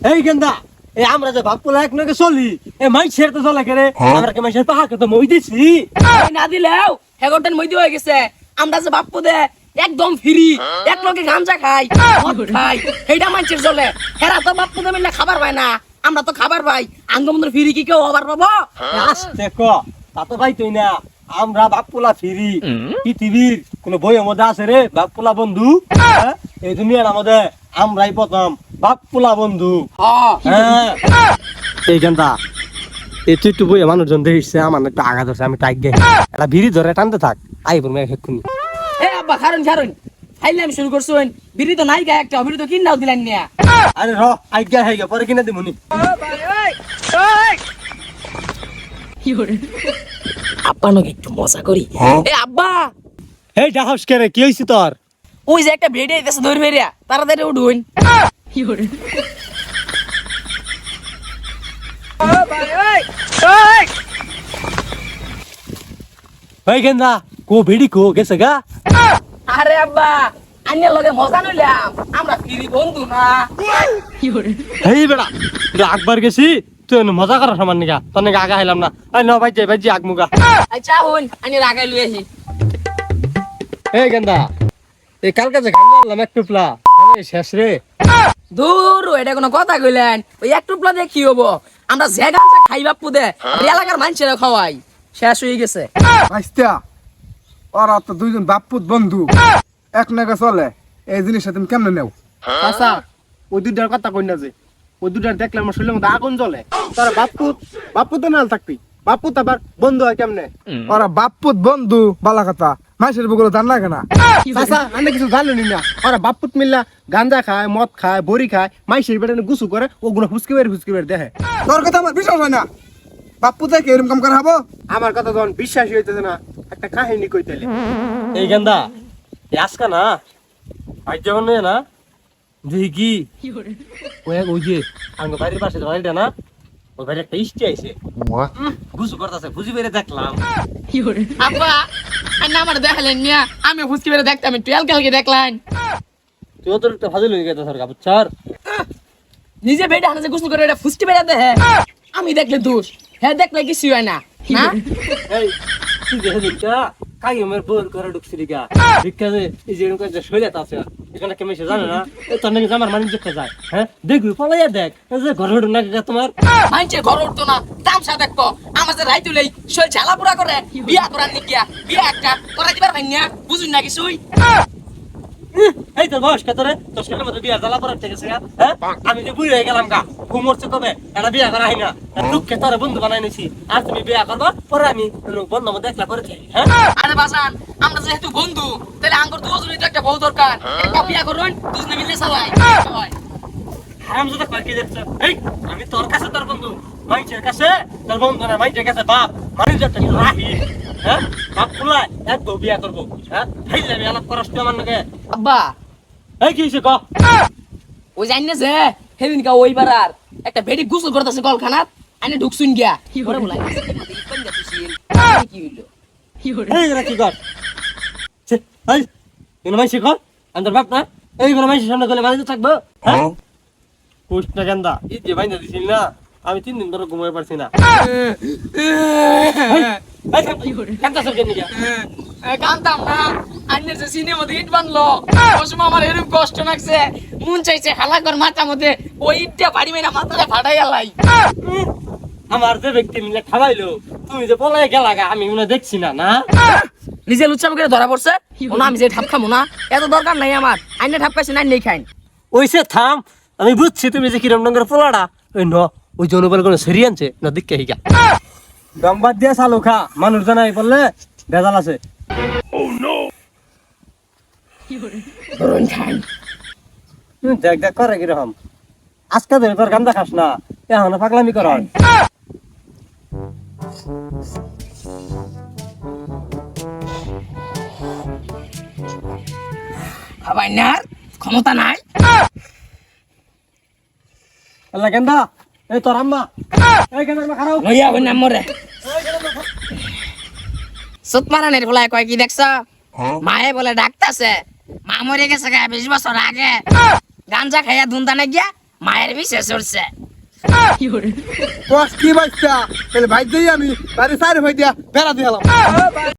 এই গেন্দা এই আমরা যে বাপুলা এক নগে চলি এ মাইছের তো চলে করে আমরা কি মাইছের পাহাকে তো মই দিছি? এই না দিলেও হেগরটেন মইদি হয়ে গেছে। আমরা যে বাপ্পু দে একদম ফ্রি এক লোকে গাঞ্জা খাই খাই সেইটা মানছির চলে হেরা তো বাপ্পু দে মিললে খাবার পায় না আমরা তো খাবার পাই। আঙ্গমন্দ্র ফ্রি কি কেউ আবার পাবো? আসতে ক তা তো ভাই তুই না। আমরা বাপুলা ফিরি। পৃথিবীর কোন বইয়ের মধ্যে আছে রে বাপুলা বন্ধু। হ্যাঁ? এই দুনিয়ার আমাদের আমরাই প্রথম বাপুলা বন্ধু। হ্যাঁ? এই এই তুই একটু বইয়ে মানুষজন দেখিস আমার না একটু আগা ধরছে আমি টাইক গে এটা ভিড়ি ধরে টানতে থাক আই বলব এক্ষুনি। এ আব্বা খারুন খারুন খাইলে আমি শুরু করছুন বিড়ি তো নাই গা একটা বিড়ি তো কিনাও দিলেন নিয়া আরে র হয়ে গে পরে কিনে দিমুনি। আব্বা নাকি একটু মজা করি। এ আব্বা! এই ডাহাস কে রে? কি হইছে তোর? ওই যে একটা বেডে আইতেছে ধরে বেরিয়া তাড়াতাড়ি উঠুন। এই গেন্দা কো ভিড়ি কো গেছে গা? আরে আব্বা আন্যের লগে মজা নইলাম আমরা ফিরি বন্ধু না। হেই বেড়া আকবার গেছি? তুই মজা করার সমান নিগা তোর নিগা আগা হাইলাম না। এই ন ভাই যাই ভাই আগ মুগা। আচ্ছা হন আমি রাগাই লই এই গেন্দা এই কালকে যে গান মারলাম এক টুপলা শেষ রে। দূর এটা কোনো কথা কইলেন। ওই এক টুপলা দিয়ে কি হব? আমরা যে খাই বাপ্পু দে এলাকার মানুষেরা খাওয়াই। শেষ হয়ে গেছে। আইস্তা ওরা তো দুইজন বাপুত বন্ধু। এক নাগা চলে এই জিনিসটা তুমি কেমনে নেও? আচ্ছা ওই দুটার কথা কই না যে। ওই দুটার দেখলে আমার শরীরের মধ্যে আগুন জ্বলে। তোর বাপু বাপু তো নাল থাকবি। বাপু তো আবার বন্ধু হয় কেমনে? ওরা বাপুত বন্ধু বালা কথা। মাইসের বুকুলো জান না। কেনা চাচা আমি কিছু জানি না। ওরা বাপুত মিল্লা গাঞ্জা খায় মদ খায় বড়ি খায় মাইসের বেড়ে গুসু করে ওগুলো ফুসকি বের ফুসকি বের দেখে। তোর কথা আমার বিশ্বাস হয় না। বাপু থেকে এরকম কাম করা হব আমার কথা যখন বিশ্বাসই হইতেছে না একটা কাহিনী কইতেলে। এই গেন্দা আজকা না? আজ যখন না কি? ওই যে আঙ্গ বাড়ির পাশে বাড়িটা না ওই বাড়ি একটা ইস্টি আইছে। গুসু করতেছে বুঝি বেড়ে দেখলাম। আব্বা আন্না আমার দেখালেন নিয়া আমি ফুসকি বেড়ে দেখতাম একটু হালকা হালকা দেখলেন তুই তোর একটা ফাজিল হয়ে গেছে সরকার বুঝছার? নিজে বেডে হানা গুসল করে এটা ফুসকি বেড়ে দেখে আমি দেখলে দোষ হ্যাঁ দেখলে কিছু হয় না না? এই তুই দেখে দিকা কাই আমার বোর করে ঢুকছিলি গা? ভিক্ষা যে এই যে আছে, এখানে কেমন সে জানে না? তোর নাকি দেখতে যায় হ্যাঁ? দেখবি, পলাইয়া দেখ। যে ঘরে ঢুক গা তোমার? উঠতো না, তামসা দেখব। আমাদের রাই তুলেই শৈল ঝালা পুরা করে, বিয়া করার নিকিয়া বিয়া একটা করাই দিবার না, বুঝুন না কিছুই? এই তোর বয়স কত রে? তোর ছেলের মধ্যে বিয়া জ্বালা পড়ার থেকে হ্যাঁ? আমি যে বুড়ি হয়ে গেলাম গা ঘুম মরছে তবে এটা বিয়া করা হয় না। দুঃখে তোর বন্ধু বানাই নিছি। আর তুমি বিয়া করবা পরে আমি বন্ধু মধ্যে একলা করে থাকি হ্যাঁ? আরে বাসান আমরা যেহেতু বন্ধু তাহলে আঙ্গুর দুজনই তো একটা বউ দরকার। একটা বিয়া করুন দুজনে মিলে চালাই। হয় হারাম যদি কয়েকটি দেখছে এই আমি তোর কাছে তোর বন্ধু। মাইচের কাছে? তোর বন্ধু না মাইচের কাছে বাপ মানুষ যাচ্ছে রাহি। হ্যাঁ? বাপ ফুলাই এক বউ বিয়া করব। হ্যাঁ? ভাই যাবি আলাপ করাস তুই আমার নাকি আব্বা। এই কি হয়েছে ক? ওই জানি না যে সেদিন কা ওই পারার একটা বেডি গুসল করতেছে কলখানাত আইনে ঢুকছুন গিয়া। ওরে বলাই। কি হইল? এই এরা কি কর? এই মাইছে কর। আন্দর বাপ না? এইগুলো মাইছে সামনে গেলে বাড়িতে থাকব। হ্যাঁ? কুষ্ট না গেন্দা। এই যে বাইন্দা দিছিল না? আমি তিন দিন ধরে ঘুমাই পারছি না। এই, কাঁদতাছ কেন নিগা? কান্তাম না। আন্নের যে সিনেমা ইট বানলো ওই আমার এরকম কষ্ট লাগছে মন চাইছে হালা কর মাথা মধ্যে ওই ইটটা বাড়ি মেরা মাথাটা ফাটাই গেলাই আমার যে ব্যক্তি মিলে খাওয়াইলো তুমি যে পলাই গেলা গা আমি মনে দেখছি না না? নিজে লুচ্ছাম করে ধরা পড়ছে? ওনা আমি যে ঠাপ খামো না? এত দরকার নাই আমার। আইনে ঠাপ খাইছে না নেই খাইন। ওইসে থাম আমি বুঝছি তুমি যে কিরম ডঙ্গের পোলাটা ওই ন ওই জনবল কোনো সেরি আনছে না দিকে হিগা দমবাদ দিয়ে চালু খা মানুষ জানাই বললে ভেজাল আছে। দেখ দেখ করে কীরকম। আজকে ধরে তোর গান্দা খাস না এখন পাগলামি কর না ক্ষমতা নাই। আল্লাহ গেন্দা এই তোর আম্মা। এই আম্মা খারাপ? লইয়া হই নাম মরে। সুতমারানের বলে কয় কি দেখছ? মায়ে বলে ডাকতাছে। মা মরে গেছে গা বিশ বছর আগে। গাঞ্জা খাইয়া ধুনদানে গিয়া মায়ের করছে কষ্ট কি বাচ্চা? তাহলে ভাই দিই আমি বাড়ি সারি ভাই দিয়া বেড়া দিয়ে